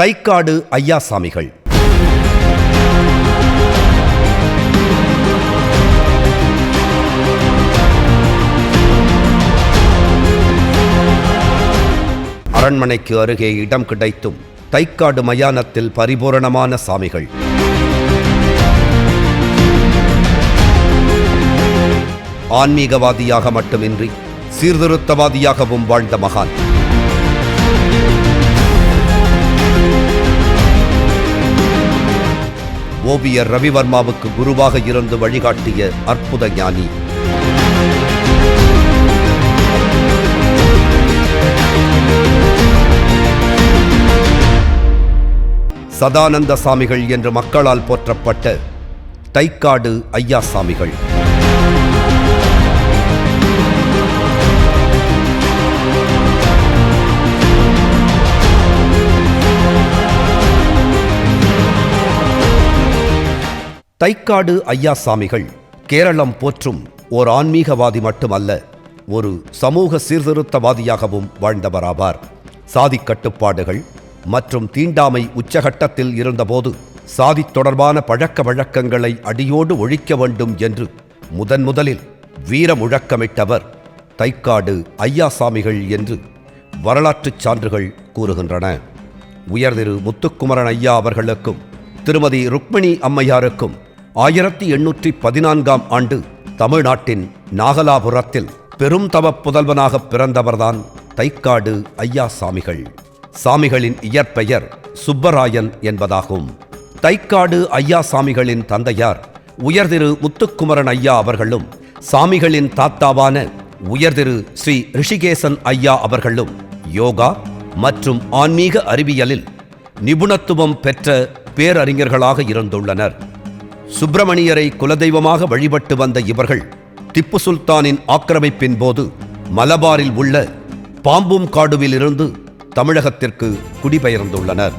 தைக்காடு ஐயாசாமிகள் அரண்மனைக்கு அருகே இடம் கிடைத்தும் தைக்காடு மயானத்தில் பரிபூரணமான சாமிகள். ஆன்மீகவாதியாக மட்டுமின்றி சீர்திருத்தவாதியாகவும் வாழ்ந்த மகான். ஓவியர் ரவிவர்மாவுக்கு குருவாக இருந்து வழிகாட்டிய அற்புத ஞானி. சதானந்த சாமிகள் என்று மக்களால் போற்றப்பட்ட தைக்காடு ஐயா சாமிகள். தைக்காடு ஐயா சாமிகள் கேரளம் போற்றும் ஓர் ஆன்மீகவாதி மட்டுமல்ல ஒரு சமூக சீர்திருத்தவாதியாகவும் வாழ்ந்தவராவார். சாதி கட்டுப்பாடுகள் மற்றும் தீண்டாமை உச்சகட்டத்தில் இருந்தபோது சாதி தொடர்பான பழக்க வழக்கங்களை அடியோடு ஒழிக்க வேண்டும் என்று முதன் முதலில் வீர முழக்கமிட்டவர் தைக்காடு ஐயா சாமிகள் என்று வரலாற்றுச் சான்றுகள் கூறுகின்றன. உயர்திரு முத்துக்குமரன் ஐயா அவர்களுக்கும் திருமதி ருக்மிணி அம்மையாருக்கும் ஆயிரத்தி எண்ணூற்றி பதினான்காம் ஆண்டு தமிழ்நாட்டின் நாகலாபுரத்தில் பெரும் தவ புதல்வனாக பிறந்தவர்தான் தைக்காடு ஐயா சாமிகள். சாமிகளின் இயற்பெயர் சுப்பராயன் என்பதாகும். தைக்காடு ஐயா சாமிகளின் தந்தையார் உயர்திரு முத்துக்குமரன் ஐயா அவர்களும் சாமிகளின் தாத்தாவான உயர்திரு ஸ்ரீ ரிஷிகேசன் ஐயா அவர்களும் யோகா மற்றும் ஆன்மீக அறிவியலில் நிபுணத்துவம் பெற்ற பேரறிஞர்களாக இருந்துள்ளனர். சுப்பிரமணியரை குலதெய்வமாக வழிபட்டு வந்த இவர்கள் திப்பு சுல்தானின் ஆக்கிரமிப்பின் போது மலபாரில் உள்ள பாம்பும் காடுவிலிருந்து தமிழகத்திற்கு குடிபெயர்ந்துள்ளனர்.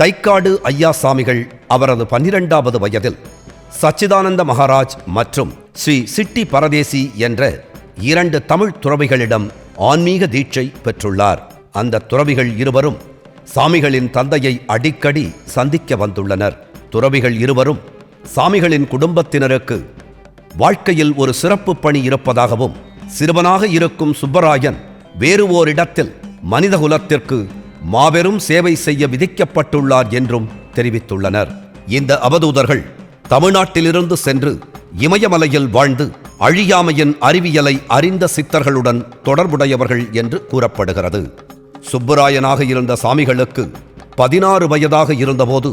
தைக்காடு ஐயா சாமிகள் அவரது பன்னிரெண்டாவது வயதில் சச்சிதானந்த மகாராஜ் மற்றும் ஸ்ரீ சிட்டி பரதேசி என்ற இரண்டு தமிழ் துறவிகளிடம் ஆன்மீக தீட்சை பெற்றுள்ளார். அந்த துறவிகள் இருவரும் சாமிகளின் தந்தையை அடிக்கடி சந்திக்க வந்துள்ளனர். துறவிகள் இருவரும் சாமிகளின் குடும்பத்தினருக்கு வாழ்க்கையில் ஒரு சிறப்பு பணி இருப்பதாகவும் சிறுவனாக இருக்கும் சுப்பராயன் வேறு ஓரிடத்தில் மனிதகுலத்திற்கு மாபெரும் சேவை செய்ய விதிக்கப்பட்டுள்ளார் என்றும் தெரிவித்துள்ளனர். இந்த அவதூதர்கள் தமிழ்நாட்டிலிருந்து சென்று இமயமலையில் வாழ்ந்து அழியாமையின் அறிவியலை அறிந்த சித்தர்களுடன் தொடர்புடையவர்கள் என்று கூறப்படுகிறது. சுப்புராயனாக இருந்த சாமிகளுக்கு பதினாறு வயதாக இருந்தபோது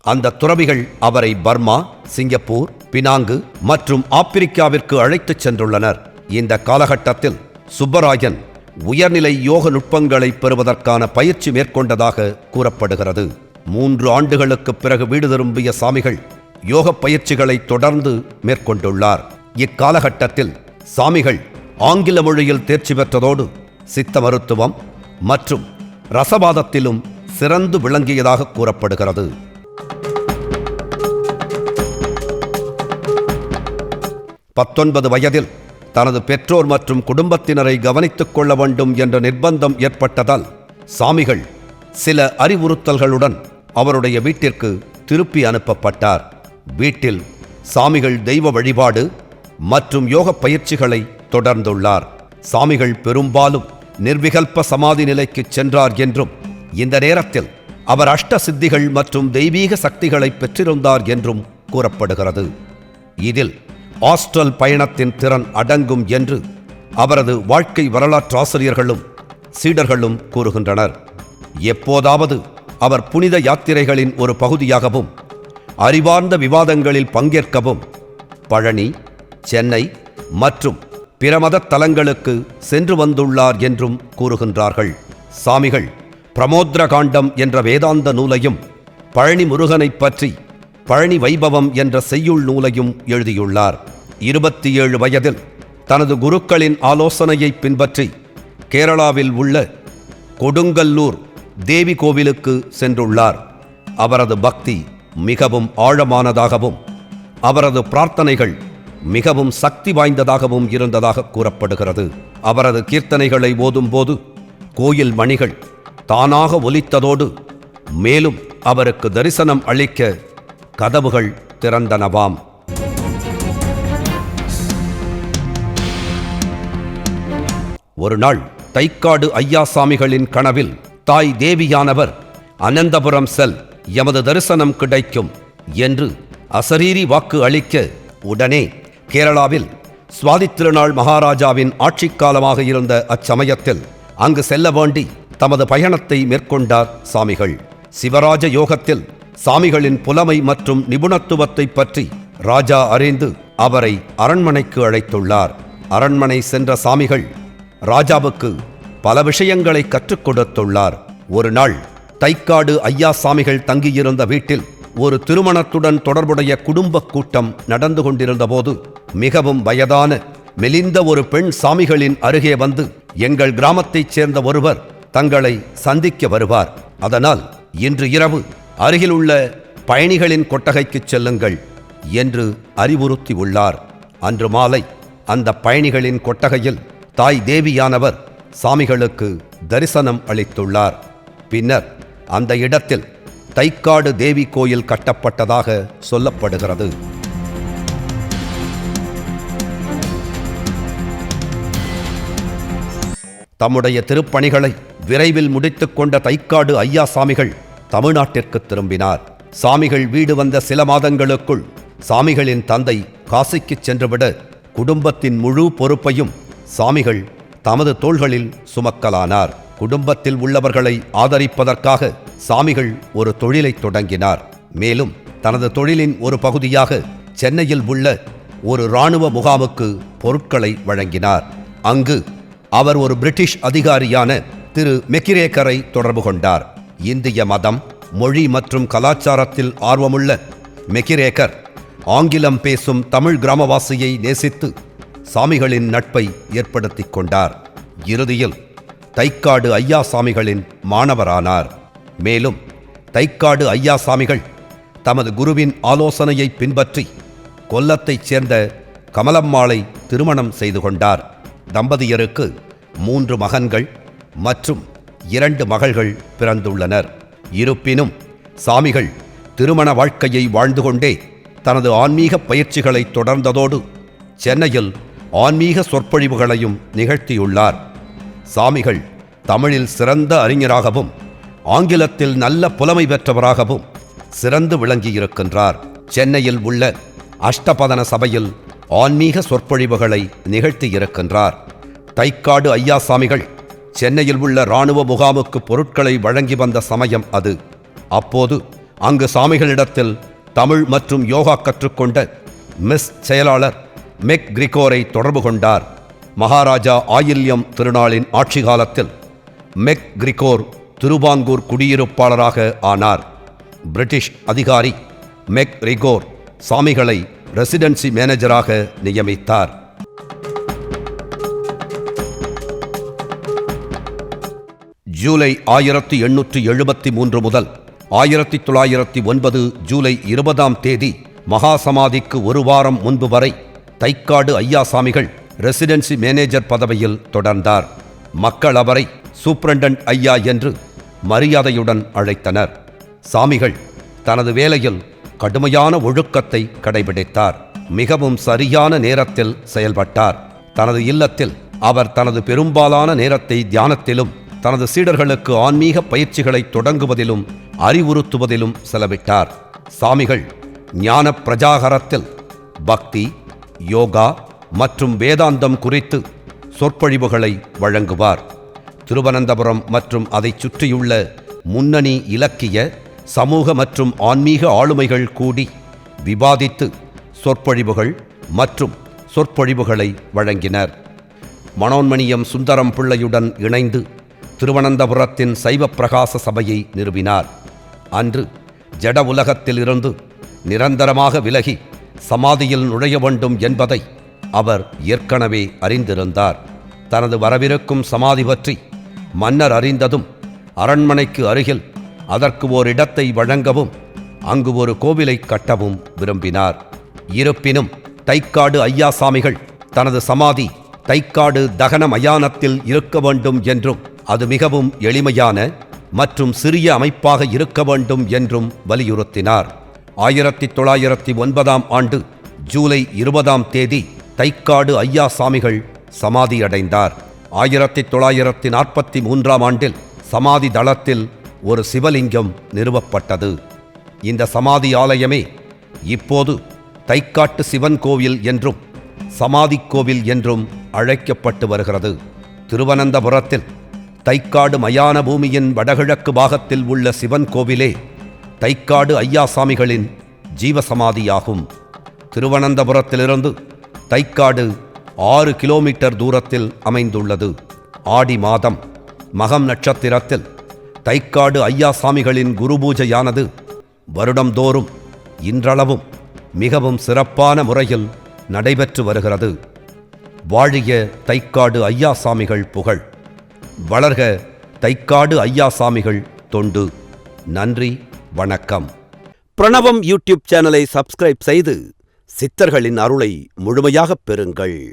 அந்த துறவிகள் அவரை பர்மா சிங்கப்பூர் பினாங்கு மற்றும் ஆப்பிரிக்காவிற்கு அழைத்துச் சென்றுள்ளனர். இந்த காலகட்டத்தில் சுப்பராயன் உயர்நிலை யோக நுட்பங்களை பெறுவதற்கான பயிற்சி மேற்கொண்டதாக கூறப்படுகிறது. மூன்று ஆண்டுகளுக்கு பிறகு வீடு திரும்பிய சாமிகள் யோக பயிற்சிகளை தொடர்ந்து மேற்கொண்டுள்ளார். இக்காலகட்டத்தில் சாமிகள் ஆங்கில மொழியில் தேர்ச்சி பெற்றதோடு சித்த மருத்துவம் மற்றும் ரசவாதத்திலும் சிறந்து விளங்கியதாக கூறப்படுகிறது. பத்தொன்பது வயதில் தனது பெற்றோர் மற்றும் குடும்பத்தினரை கவனித்துக் கொள்ள வேண்டும் என்ற நிர்பந்தம் ஏற்பட்டதால் சாமிகள் சில அறிவுறுத்தல்களுடன் அவருடைய வீட்டிற்கு திருப்பி அனுப்பப்பட்டார். வீட்டில் சாமிகள் தெய்வ வழிபாடு மற்றும் யோக பயிற்சிகளை தொடர்ந்துள்ளார். சாமிகள் பெரும்பாலும் நிர்விகல்ப சமாதி நிலைக்கு சென்றார் என்றும் இந்த நேரத்தில் அவர் அஷ்ட சித்திகள் மற்றும் தெய்வீக சக்திகளை பெற்றிருந்தார் என்றும் கூறப்படுகிறது. இதில் ஆஸ்ட்ரல் பயணத்தின் திறன் அடங்கும் என்று அவரது வாழ்க்கை வரலாற்றாசிரியர்களும் சீடர்களும் கூறுகின்றனர். எப்போதாவது அவர் புனித யாத்திரைகளின் ஒரு பகுதியாகவும் அறிவார்ந்த விவாதங்களில் பங்கேற்கவும் பழனி சென்னை மற்றும் பிற மதத் தலங்களுக்கு சென்று வந்துள்ளார் என்றும் கூறுகின்றார்கள். சாமிகள் பிரமோத்ர காண்டம் என்ற வேதாந்த நூலையும் பழனி முருகனைப் பற்றி பழனி வைபவம் என்ற செய்யுள் நூலையும் எழுதியுள்ளார். இருபத்தி ஏழு வயதில் தனது குருக்களின் ஆலோசனையை பின்பற்றி கேரளாவில் உள்ள கொடுங்கல்லூர் தேவி கோவிலுக்கு சென்றுள்ளார். அவரது பக்தி மிகவும் ஆழமானதாகவும் அவரது பிரார்த்தனைகள் மிகவும் சக்தி வாய்ந்ததாகவும் இருந்ததாக கூறப்படுகிறது. அவரது கீர்த்தனைகளை ஓதும்போது கோயில் மணிகள் தானாக ஒலித்ததோடு மேலும் அவருக்கு தரிசனம் அளிக்க கதவுகள் திறந்தனவாம். ஒரு நாள் தைக்காடு ஐயாசாமிகளின் கனவில் தாய் தேவியானவர் அனந்தபுரம் செல் எமது தரிசனம் கிடைக்கும் என்று அசரீரி வாக்கு அளிக்க உடனே கேரளாவில் சுவாதி திருநாள் மகாராஜாவின் ஆட்சிக் காலமாக இருந்த அச்சமயத்தில் அங்கு செல்ல வேண்டி தமது பயணத்தை மேற்கொண்டார் சாமிகள். சிவராஜ யோகத்தில் சாமிகளின் புலமை மற்றும் நிபுணத்துவத்தை பற்றி ராஜா அறிந்து அவரை அரண்மனைக்கு அழைத்துள்ளார். அரண்மனை சென்ற சாமிகள் ராஜாவுக்கு பல விஷயங்களை கற்றுக் கொடுத்துள்ளார். ஒரு நாள் தைக்காடு ஐயா சாமிகள் தங்கியிருந்த வீட்டில் ஒரு திருமணத்துடன் தொடர்புடைய குடும்ப கூட்டம் நடந்து கொண்டிருந்தபோது மிகவும் வயதான மெலிந்த ஒரு பெண் சாமிகளின் அருகே வந்து எங்கள் கிராமத்தைச் சேர்ந்த ஒருவர் தங்களை சந்திக்க வருவார். அதனால் இன்று இரவு அருகிலுள்ள பயணிகளின் கொட்டகைக்குச் செல்லுங்கள் என்று அறிவுறுத்தி உள்ளார். அன்று மாலை அந்த பயணிகளின் கொட்டகையில் தாய் தேவியானவர் சாமிகளுக்கு தரிசனம் அளித்துள்ளார். பின்னர் அந்த இடத்தில் தைக்காடு தேவி கோயில் கட்டப்பட்டதாக சொல்லப்படுகிறது. தம்முடைய திருப்பணிகளை விரைவில் முடித்துக்கொண்ட தைக்காடு ஐயா சாமிகள் தமிழ்நாட்டிற்கு திரும்பினார். சாமிகள் வீடு வந்த சில மாதங்களுக்குள் சாமிகளின் தந்தை காசிக்குச் சென்றுவிட குடும்பத்தின் முழு பொறுப்பையும் சாமிகள் தமது தோள்களில் சுமக்கலானார். குடும்பத்தில் உள்ளவர்களை ஆதரிப்பதற்காக சாமிகள் ஒரு தொழிலை தொடங்கினார். மேலும் தனது தொழிலின் ஒரு பகுதியாக சென்னையில் உள்ள ஒரு இராணுவ முகாமுக்கு பொருட்களை வழங்கினார். அங்கு அவர் ஒரு பிரிட்டிஷ் அதிகாரியான திரு மெக்கிரேக்கரை தொடர்பு கொண்டார். இந்திய மதம் மொழி மற்றும் கலாச்சாரத்தில் ஆர்வமுள்ள மெக்கிரேக்கர் ஆங்கிலம் பேசும் தமிழ் கிராமவாசியை நேசித்து சாமிகளின் நட்பை ஏற்படுத்திக் கொண்டார். இறுதியில் தைக்காடு ஐயா சாமிகளின் மாணவரானார். மேலும் தைக்காடு ஐயா சாமிகள் தமது குருவின் ஆலோசனையை பின்பற்றி கொல்லத்தைச் சேர்ந்த கமலம்மாளை திருமணம் செய்து கொண்டார். தம்பதியருக்கு மூன்று மகன்கள் மற்றும் இரண்டு மகள்கள் பிறந்துள்ளனர். இருப்பினும் சாமிகள் திருமண வாழ்க்கையை வாழ்ந்து கொண்டே தனது ஆன்மீக பயிற்சிகளை தொடர்ந்ததோடு சென்னையில் ஆன்மீக சொற்பொழிவுகளையும் நிகழ்த்தியுள்ளார். சாமிகள் தமிழில் சிறந்த அறிஞராகவும் ஆங்கிலத்தில் நல்ல புலமை பெற்றவராகவும் சிறந்து விளங்கியிருக்கின்றார். சென்னையில் உள்ள அஷ்டபதன சபையில் ஆன்மீக சொற்பொழிவுகளை நிகழ்த்தியிருக்கின்றார் தைக்காடு ஐயா சாமிகள் சென்னையில் உள்ள இராணுவ முகாமுக்கு பொருட்களை வழங்கி வந்த சமயம் அது. அப்போது அங்கு சாமிகளிடத்தில் தமிழ் மற்றும் யோகா கற்றுக்கொண்ட மிஸ் செயலாளர் மெக் கிரிகோரை தொடர்பு கொண்டார். மகாராஜா ஆயில்யம் திருநாளின் ஆட்சி காலத்தில் மெக் கிரிகோர் திருவாங்கூர் குடியிருப்பாளராக ஆனார். பிரிட்டிஷ் அதிகாரி மெக் ரிகோர் சாமிகளை ரெசிடென்சி மேனேஜராக நியமித்தார். ஜூலை ஆயிரத்தி எண்ணூற்றி எழுபத்தி மூன்று முதல் ஆயிரத்தி தொள்ளாயிரத்தி ஒன்பது ஜூலை இருபதாம் தேதி மகாசமாதிக்கு ஒரு வாரம் முன்பு வரை தைக்காடு ஐயாசாமிகள் ரெசிடென்சி மேனேஜர் பதவியில் தொடர்ந்தார். மக்கள் அவரை சூப்ரண்டன்ட் ஐயா என்று மரியாதையுடன் அழைத்தனர். சாமிகள் தனது வேலையில் கடுமையான ஒழுக்கத்தை கடைபிடித்தார். மிகவும் சரியான நேரத்தில் செயல்பட்டார். தனது இல்லத்தில் அவர் தனது பெரும்பாலான நேரத்தை தியானத்திலும் தனது சீடர்களுக்கு ஆன்மீக பயிற்சிகளை தொடங்குவதிலும் அறிவுறுத்துவதிலும் செலவிட்டார். சாமிகள் ஞான பிரஜாகரத்தில் பக்தி யோகா மற்றும் வேதாந்தம் குறித்து சொற்பொழிவுகளை வழங்குவார். திருவனந்தபுரம் மற்றும் அதைச் சுற்றியுள்ள முன்னணி இலக்கிய சமூக மற்றும் ஆன்மீக ஆளுமைகள் கூடி விவாதித்து சொற்பொழிவுகள் மற்றும் சொற்பொழிவுகளை வழங்கினர். மனோன்மணியம் சுந்தரம் பிள்ளையுடன் இணைந்து திருவனந்தபுரத்தின் சைவ பிரகாச சபையை நிறுவினார். அன்று ஜட உலகத்திலிருந்து நிரந்தரமாக விலகி சமாதியில் நுழைய வேண்டும் என்பதை அவர் ஏற்கனவே அறிந்திருந்தார். தனது வரவிருக்கும் சமாதி பற்றி மன்னர் அறிந்ததும் அரண்மனைக்கு அருகில் அதற்கு ஓர் இடத்தை வழங்கவும் அங்கு ஒரு கோவிலை கட்டவும் விரும்பினார். இருப்பினும் தைக்காடு ஐயாசாமிகள் தனது சமாதி தைக்காடு தகன மயானத்தில் இருக்க வேண்டும் என்றும் அது மிகவும் எளிமையான மற்றும் சிறிய அமைப்பாக இருக்க வேண்டும் என்றும் வலியுறுத்தினார். ஆயிரத்தி தொள்ளாயிரத்தி ஒன்பதாம் ஆண்டு ஜூலை இருபதாம் தேதி தைக்காடு ஐயா சாமிகள் சமாதியடைந்தார். ஆயிரத்தி தொள்ளாயிரத்தி நாற்பத்தி மூன்றாம் ஆண்டில் சமாதி தளத்தில் ஒரு சிவலிங்கம் நிறுவப்பட்டது. இந்த சமாதி ஆலயமே இப்போது தைக்காட்டு சிவன் கோவில் என்றும் சமாதி கோவில் என்றும் அழைக்கப்பட்டு வருகிறது. திருவனந்தபுரத்தில் தைக்காடு மயான பூமியின் வடகிழக்கு பாகத்தில் உள்ள சிவன் கோவிலே தைக்காடு ஐயாசாமிகளின் ஜீவசமாதியாகும். திருவனந்தபுரத்திலிருந்து தைக்காடு ஆறு கிலோமீட்டர் தூரத்தில் அமைந்துள்ளது. ஆடி மாதம் மகம் நட்சத்திரத்தில் தைக்காடு ஐயாசாமிகளின் குரு பூஜையானது வருடம்தோறும் இன்றளவும் மிகவும் சிறப்பான முறையில் நடைபெற்று வருகிறது. வாழிய தைக்காடு ஐயா சாமிகள் புகழ். வளர்க தைக்காடு ஐயா சாமிகள் தொண்டு. நன்றி வணக்கம். பிரணவம் யூடியூப் சேனலை சப்ஸ்கிரைப் செய்து சித்தர்களின் அருளை முழுமையாகப் பெறுங்கள்.